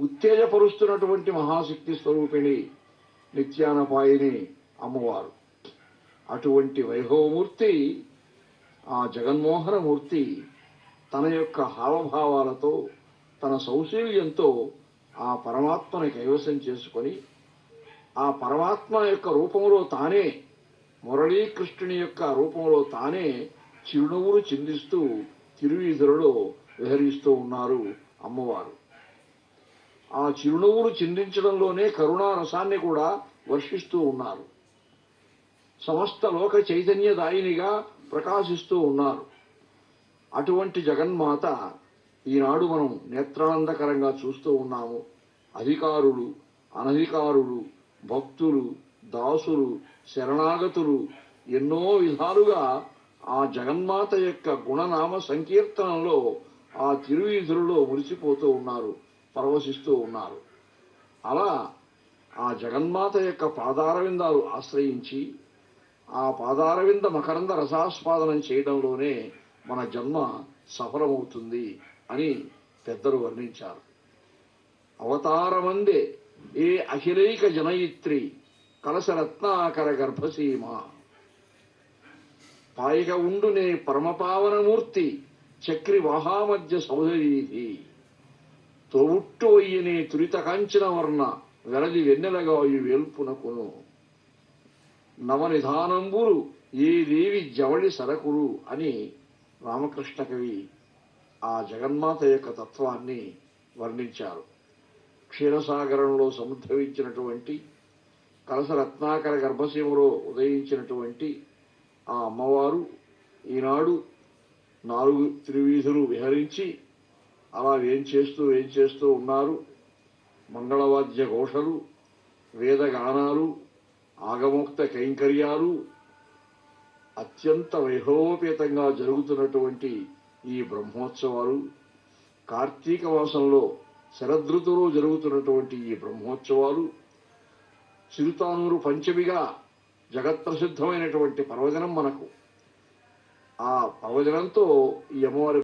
ఉత్తేజపరుస్తున్నటువంటి మహాశక్తి స్వరూపిణి నిత్యానపాయిని అమ్మవారు. అటువంటి వైభవమూర్తి ఆ జగన్మోహనమూర్తి తన యొక్క హావభావాలతో తన సౌశీల్యంతో ఆ పరమాత్మని కైవసం చేసుకొని ఆ పరమాత్మ యొక్క రూపంలో తానే మురళీకృష్ణుని యొక్క రూపంలో తానే చిరునవ్వులు చిందిస్తూ తిరువీధులలో విహరిస్తూ ఉన్నారు అమ్మవారు. ఆ చిరునవ్వును చిందించడంలోనే కరుణారసాన్ని కూడా వర్షిస్తూ ఉన్నారు. సమస్త లోక చైతన్యదాయినిగా ప్రకాశిస్తూ ఉన్నారు. అటువంటి జగన్మాత ఈనాడు మనం నేత్రానందకరంగా చూస్తూ ఉన్నాము. అధికారులు అనధికారులు భక్తులు దాసులు శరణాగతులు ఎన్నో విధాలుగా ఆ జగన్మాత యొక్క గుణనామ సంకీర్తనలో ఆ తిరువీధులలో మురిసిపోతూ ఉన్నారు. పరవశిస్తూ ఉన్నారు. అలా ఆ జగన్మాత యొక్క పాదారవిందాలు ఆశ్రయించి ఆ పాదారవింద మకరంద రసాస్వాదనం చేయడంలోనే మన జన్మ సఫలమవుతుంది అని పెద్దలు వర్ణించారు. అవతారమందే ఏ అఖిలైక జనయిత్రి కలశరత్నాకర గర్భసీమ. పాయిక ఉండునే పరమపావనమూర్తి చక్రి వాహామధ్య సౌధరీతి తోబుట్టు తురిత కాంచన వర్ణ వెరది వెన్నెలగాయు వేల్పునకును. నవనిధానంబులు ఏ దేవి జవళి సరకులు అని రామకృష్ణ కవి ఆ జగన్మాత యొక్క తత్వాన్ని వర్ణించారు. క్షీరసాగరంలో సముద్భవించినటువంటి కలస రత్నాకర గర్భసీమలో ఉదయించినటువంటి ఆ అమ్మవారు ఈనాడు నాలుగు త్రివీధులు విహరించి అలా ఏం చేస్తూ ఏం చేస్తూ ఉన్నారు? మంగళవాద్య ఘోషలు వేదగానాలు ఆగమోక్త కైంకర్యాలు అత్యంత వైభవోపేతంగా జరుగుతున్నటువంటి ఈ బ్రహ్మోత్సవాలు కార్తీక మాసంలో శరదృతువులో జరుగుతున్నటువంటి ఈ బ్రహ్మోత్సవాలు చిరుతానూరు పంచమిగా జగత్ప్రసిద్ధమైనటువంటి పర్వదినం మనకు. ఆ పర్వదినంతో ఈ అమ్మవారి